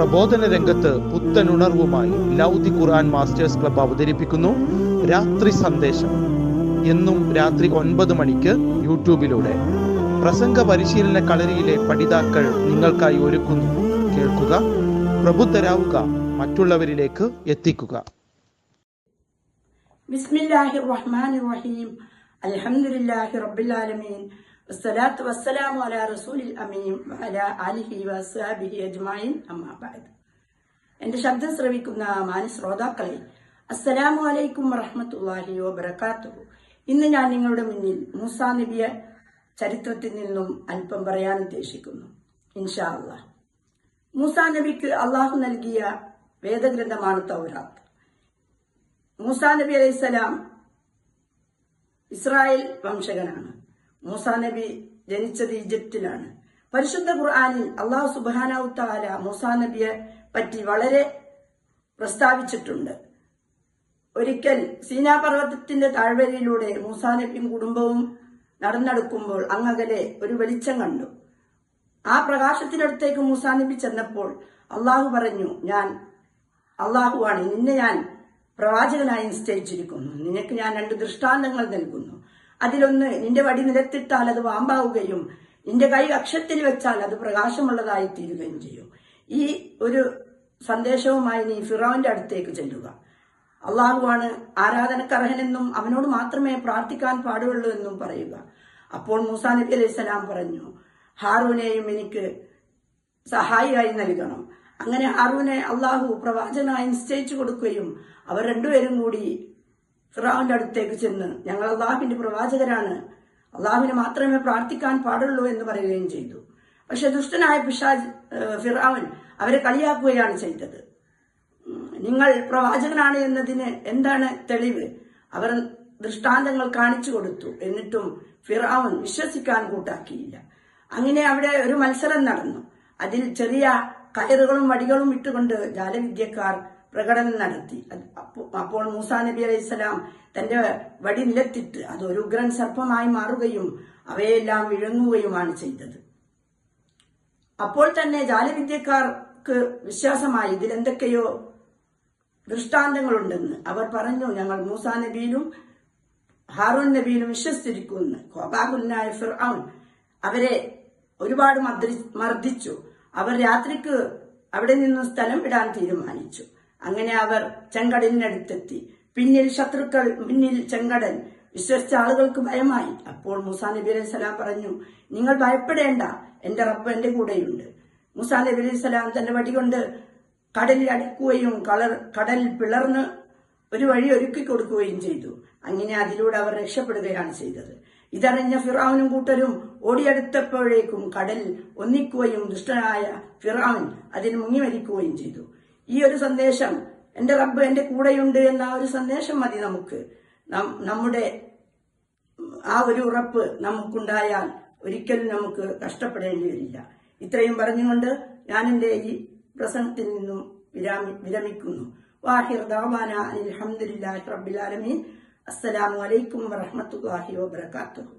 പ്രബോധന രംഗത്ത് പുത്തനുണർവുമായി ലൗദി ഖുർആൻ masters club അവതരിപ്പിക്കുന്നു. രാത്രി സന്ദേശം. എന്നും രാത്രി ഒൻപത് മണിക്ക് യൂട്യൂബിലൂടെ. പ്രസംഗ പരിശീലന കളരിയിലെ പഠിതാക്കൾ നിങ്ങൾക്കായി ഒരുക്കുന്നു. കേൾക്കുക പ്രബുദ്ധരാവുക മറ്റുള്ളവരിലേക്ക് എത്തിക്കുക. ബിസ്മില്ലാഹിർ റഹ്മാനിർ റഹീം. അൽഹംദുലില്ലാഹി റബ്ബിൽ ആലമീൻ. അസ്സലാത്തു വസ്സലാമു അലാ റസൂലിൽ അമീൻ അല അലിഹി വസ്ഹാബിഹി അജ്മായിൻ അമ്മാബാദ് എന്റെ ശബ്ദം ശ്രവിക്കുന്ന മാനസ് ശ്രോതാക്കളെ അസ്സലാമു അലൈക്കും വറഹമത്തല്ലാഹി വബർക്കാത്തു ഇന്ന് ഞാൻ നിങ്ങളുടെ മുന്നിൽ മൂസാ നബിയ ചരിത്രത്തിൽ നിന്നും അല്പം പറയാൻ ഉദ്ദേശിക്കുന്നു. ഇൻഷാ അള്ളാ മൂസാ നബിക്ക് അള്ളാഹു നൽകിയ വേദഗ്രന്ഥമാണ് തൗറാത്ത്. മൂസാ നബി അലൈഹിസ്സലാം ഇസ്രായേൽ വംശകനാണ്. മൂസാ നബി ജനിച്ചത് ഈജിപ്തിലാണ്. പരിശുദ്ധ ഖുർആാനിൽ അള്ളാഹു സുബാനാവു മൂസാ നബിയെ പറ്റി വളരെ പ്രസ്താവിച്ചിട്ടുണ്ട്. ഒരിക്കൽ സീനാ പർവതത്തിന്റെ താഴ്വരയിലൂടെ മൂസാ നബിയും കുടുംബവും നടന്നെടുക്കുമ്പോൾ അങ്ങകലെ ഒരു വെളിച്ചം കണ്ടു. ആ പ്രകാശത്തിനടുത്തേക്ക് മൂസാ നബി ചെന്നപ്പോൾ അള്ളാഹു പറഞ്ഞു ഞാൻ അള്ളാഹുവാണ്. നിന്നെ ഞാൻ പ്രവാചകനായി നിശ്ചയിച്ചിരിക്കുന്നു. നിനക്ക് ഞാൻ രണ്ട് ദൃഷ്ടാന്തങ്ങൾ നൽകുന്നു. അതിലൊന്ന് നിന്റെ വടി നിലത്തിട്ടാൽ അത് വാമ്പാവുകയും നിന്റെ കൈ അക്ഷത്തിൽ വെച്ചാൽ അത് പ്രകാശമുള്ളതായി തീരുകയും ചെയ്യും. ഈ ഒരു സന്ദേശവുമായി നീ ഫിറോന്റെ അടുത്തേക്ക് ചെല്ലുക. അള്ളാഹുവാണ് ആരാധനക്കർഹനെന്നും അവനോട് മാത്രമേ പ്രാർത്ഥിക്കാൻ പാടുള്ളൂ എന്നും പറയുക. അപ്പോൾ മൂസാ നബി അലൈഹി സ്വലാം പറഞ്ഞു ഹാറൂനെയും എനിക്ക് സഹായിയായി നൽകണം. അങ്ങനെ ഹാറൂനെ അള്ളാഹു പ്രവാചകനായി നിശ്ചയിച്ചു കൊടുക്കുകയും അവർ രണ്ടുപേരും കൂടി ഫിറാവിന്റെ അടുത്തേക്ക് ചെന്ന് ഞങ്ങൾ അള്ളാഹുവിന്റെ പ്രവാചകരാണ്. അള്ളാഹുവിനെ മാത്രമേ പ്രാർത്ഥിക്കാൻ പാടുള്ളൂ എന്ന് പറയുകയും ചെയ്തു. പക്ഷെ ദുഷ്ടനായ ഏഹ്, ഫിറാവൻ അവരെ കളിയാക്കുകയാണ് ചെയ്തത്. നിങ്ങൾ പ്രവാചകനാണ് എന്നതിന് എന്താണ് തെളിവ്? അവർ ദൃഷ്ടാന്തങ്ങൾ കാണിച്ചു കൊടുത്തു. എന്നിട്ടും ഫിറാവൻ വിശ്വസിക്കാൻ കൂട്ടാക്കിയില്ല. അങ്ങനെ അവിടെ ഒരു മത്സരം നടന്നു. അതിൽ ചെറിയ കയറുകളും വടികളും ഇട്ടുകൊണ്ട് ജാലവിദ്യക്കാർ പ്രകടനം നടത്തി. അപ്പോൾ മൂസാ നബി അലൈഹി സ്വലാം തന്റെ വടി നിലത്തിട്ട് അത് ഒരു ഉഗ്രൻ സർപ്പമായി മാറുകയും അവയെല്ലാം വിഴുങ്ങുകയുമാണ് ചെയ്തത്. അപ്പോൾ തന്നെ ജാലവിദ്യക്കാർക്ക് വിശ്വാസമായി ഇതിലെന്തൊക്കെയോ ദൃഷ്ടാന്തങ്ങളുണ്ടെന്ന് അവർ പറഞ്ഞു. ഞങ്ങൾ മൂസാ നബിയിലും ഹാറൂൻ നബിയിലും വിശ്വസിച്ചിരിക്കുന്നു. കോപാകുലനായ ഫിർഔൻ അവരെ ഒരുപാട് മർദ്ദി- മർദ്ദിച്ചു. അവർ രാത്രിക്ക് അവിടെ നിന്നും സ്ഥലം വിടാൻ തീരുമാനിച്ചു. അങ്ങനെ അവർ ചെങ്കടലിനടുത്തെത്തി. പിന്നിൽ ശത്രുക്കൾ പിന്നിൽ ചെങ്കടൽ. വിശ്വസിച്ച ആളുകൾക്ക് ഭയമായി. അപ്പോൾ മൂസാ നബി അലൈഹി സ്വലാം പറഞ്ഞു നിങ്ങൾ ഭയപ്പെടേണ്ട. എന്റെ റബ്ബ് എന്റെ കൂടെയുണ്ട്. മൂസാ നബി അലൈഹി സ്വലാം തന്റെ വടി കൊണ്ട് കടലിൽ അടിക്കുകയും കളർ കടൽ പിളർന്ന് ഒരു വഴി ഒരുക്കി കൊടുക്കുകയും ചെയ്തു. അങ്ങനെ അതിലൂടെ അവർ രക്ഷപ്പെടുകയാണ് ചെയ്തത്. ഇതറിഞ്ഞ ഫിറാവിനും കൂട്ടരും ഓടിയെടുത്തപ്പോഴേക്കും കടൽ ഒന്നിക്കുകയും ദുഷ്ടനായ ഫിറാവിൻ അതിൽ മുങ്ങി മരിക്കുകയും ചെയ്തു. ഈ ഒരു സന്ദേശം എന്റെ റബ്ബ് എന്റെ കൂടെയുണ്ട് എന്ന ആ ഒരു സന്ദേശം മതി നമുക്ക്. നമ്മുടെ ആ ഒരു ഉറപ്പ് നമുക്കുണ്ടായാൽ ഒരിക്കലും നമുക്ക് കഷ്ടപ്പെടേണ്ടി വരില്ല. ഇത്രയും പറഞ്ഞുകൊണ്ട് ഞാൻ എന്റെ ഈ പ്രസംഗത്തിൽ നിന്നും വിരാമി വിരമിക്കുന്നു. വാഹിർ ദാവാന അലഹമുല്ലാ റബ്ബിൽ ആലമീൻ. അസ്സലാമു അലൈക്കും വറഹ്മത്തുള്ളാഹി വബറകാതുഹു